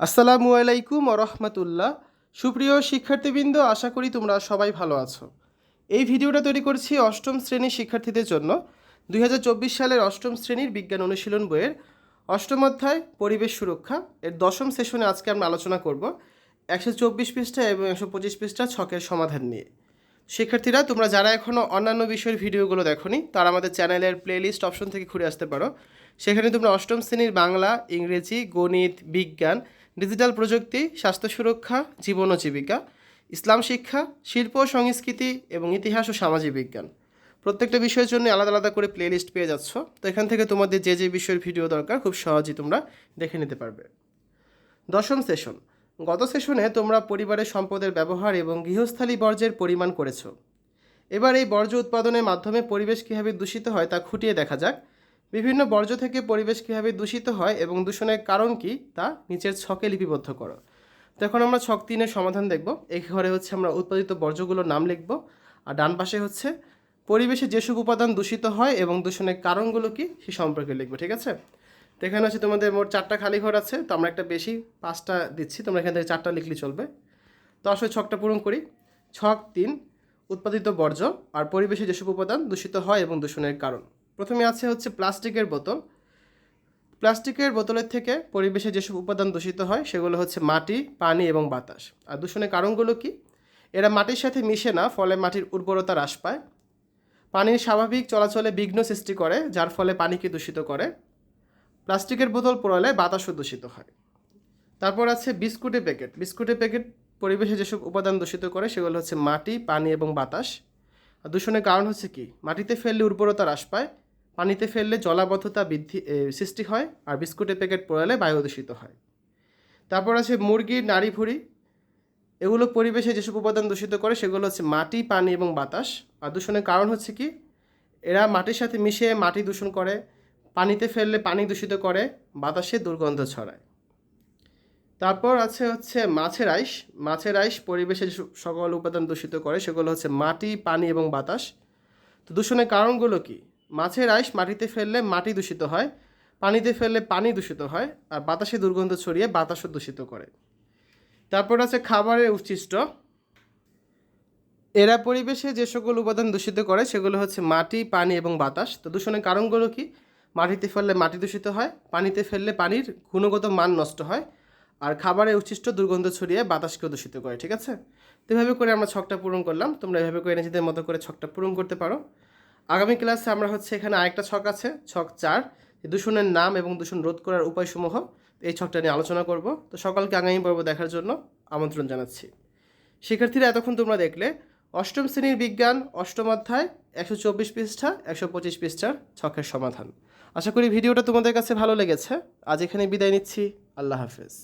আসসালামু আলাইকুম রহমতুল্লাহ। সুপ্রিয় শিক্ষার্থীবৃন্দ, আশা করি তোমরা সবাই ভালো আছো। এই ভিডিওটা তৈরি করছি অষ্টম শ্রেণির শিক্ষার্থীদের জন্য। দুই হাজার চব্বিশ সালের অষ্টম শ্রেণির বিজ্ঞান অনুশীলন বইয়ের অষ্টম অধ্যায়, পরিবেশ সুরক্ষা। এর দশম সেশনে আজকে আমরা আলোচনা করব একশো চব্বিশ পৃষ্ঠা এবং একশো পঁচিশ পৃষ্ঠা ছকের সমাধান নিয়ে। শিক্ষার্থীরা, তোমরা যারা এখনও অন্যান্য বিষয়ের ভিডিওগুলো দেখোনি, তারা আমাদের চ্যানেলের প্লেলিস্ট অপশন থেকে ঘুরে আসতে পারো। সেখানে তোমরা অষ্টম শ্রেণির বাংলা, ইংরেজি, গণিত, বিজ্ঞান ডিজিটাল প্রযুক্তি, স্বাস্থ্য সুরক্ষা, জীবন ও জীবিকা, ইসলাম শিক্ষা, শিল্প ও সংস্কৃতি এবং ইতিহাস ও সামাজিক বিজ্ঞান। প্রত্যেকটা বিষয়ের জন্য আলাদা আলাদা করে প্লেলিস্ট পেয়ে যাচ্ছ, তো এখান থেকে তোমাদের যে যে বিষয়ের ভিডিও দরকার, খুব সহজেই তোমরা দেখে নিতে পারবে। দশম সেশন গত সেশনে তোমরা পরিবারের সম্পদের ব্যবহার এবং গৃহস্থালী বর্জ্যের পরিমাণ করেছ। এবার এই বর্জ্য উৎপাদনের মাধ্যমে পরিবেশ কীভাবে দূষিত হয় তা খুঁটিয়ে দেখা যাক। বিভিন্ন বর্জ্য থেকে পরিবেশ কীভাবে দূষিত হয় এবং দূষণের কারণ কী তা নিচের ছকে লিপিবদ্ধ করো। তো এখন আমরা ছক তিনের সমাধান দেখব। এই ঘরে হচ্ছে আমরা উৎপাদিত বর্জ্যগুলোর নাম লিখব। আর ডান পাশে হচ্ছে পরিবেশে যেসব উপাদান দূষিত হয় এবং দূষণের কারণগুলো কি সে সম্পর্কে লিখব, ঠিক আছে? তো এখানে হচ্ছে তোমাদের মোট চারটা খালি ঘর আছে, তো আমরা একটা বেশি পাঁচটা দিচ্ছি, তোমরা এখান থেকে চারটা লিখলে চলবে। তো আসলে ছকটা পূরণ করি। ছক তিন, উৎপাদিত বর্জ্য আর পরিবেশে যেসব উপাদান দূষিত হয় এবং দূষণের কারণ। প্রথমে আছে হচ্ছে প্লাস্টিকের বোতল। প্লাস্টিকের বোতলের থেকে পরিবেশে যেসব উপাদান দূষিত হয়, সেগুলো হচ্ছে মাটি, পানি এবং বাতাস। আর দূষণের কারণগুলো কি? এরা মাটির সাথে মিশে না, ফলে মাটির উর্বরতা হ্রাস পায়। পানির স্বাভাবিক চলাচলে বিঘ্ন সৃষ্টি করে, যার ফলে পানিকে দূষিত করে। প্লাস্টিকের বোতল পোড়ালে বাতাসও দূষিত হয়। তারপর আছে বিস্কুটের প্যাকেট। বিস্কুটের প্যাকেট পরিবেশে যেসব উপাদান দূষিত করে, সেগুলো হচ্ছে মাটি, পানি এবং বাতাস। দূষণের কারণ হচ্ছে কি? মাটিতে ফেললে উর্বরতা হ্রাস পায় পানিতে ফেললে জলাবদ্ধতা বৃদ্ধি সৃষ্টি হয় আর বিস্কুটের প্যাকেট পোড়ালে বায়ু দূষিত হয়। তারপর আছে মুরগির নাড়ি ভুড়ি। এগুলো পরিবেশে যেসব উপাদান দূষিত করে সেগুলো হচ্ছে মাটি, পানি এবং বাতাস। আর দূষণের কারণ হচ্ছে কি? এরা মাটির সাথে মিশে মাটি দূষণ করে, পানিতে ফেললে পানি দূষিত করে, বাতাসে দুর্গন্ধ ছড়ায়। তারপর আছে হচ্ছে মাছের আইস। মাছের আইস পরিবেশে সকল উপাদান দূষিত করে সেগুলো হচ্ছে মাটি, পানি এবং বাতাস। তো দূষণের কারণগুলো কি? মাছের আইস মাটিতে ফেললে মাটি দূষিত হয়, পানিতে ফেললে পানি দূষিত হয়, আর বাতাসে দুর্গন্ধ ছড়িয়ে বাতাসও দূষিত করে। তারপর আছে খাবারের উচ্ছিষ্ট। এরা পরিবেশে যে সকল উপাদান দূষিত করে, সেগুলো হচ্ছে মাটি, পানি এবং বাতাস। তো দূষণের কারণগুলো কি? মাটিতে ফেললে মাটি দূষিত হয়, পানিতে ফেললে পানির গুণগত মান নষ্ট হয়, আর খাবারের উচ্ছিষ্ট দুর্গন্ধ ছড়িয়ে বাতাসকেও দূষিত করে, ঠিক আছে? তো এভাবে করে আমরা ছকটা পূরণ করলাম। তোমরা এভাবে করে নিজেদের মতো করে ছকটা পূরণ করতে পারো। আগামী ক্লাসে আমরা হচ্ছে এখানে আরেকটা ছক আছে, ছক চার দূষণের নাম এবং দূষণ রোধ করার উপায়সমূহ। এই ছকটা নিয়ে আলোচনা করব। তো সকলকে আগামী পর্ব দেখার জন্য আমন্ত্রণ জানাচ্ছি। শিক্ষার্থীরা, এতক্ষণ তোমরা দেখলে, অষ্টম শ্রেণির বিজ্ঞান, অষ্টম অধ্যায়, একশো চব্বিশ পৃষ্ঠা, একশো পঁচিশ পৃষ্ঠার ছকের সমাধান। আশা করি ভিডিওটা তোমাদের কাছে ভালো লেগেছে। আজ এখানে বিদায় নিচ্ছি। আল্লাহ হাফেজ।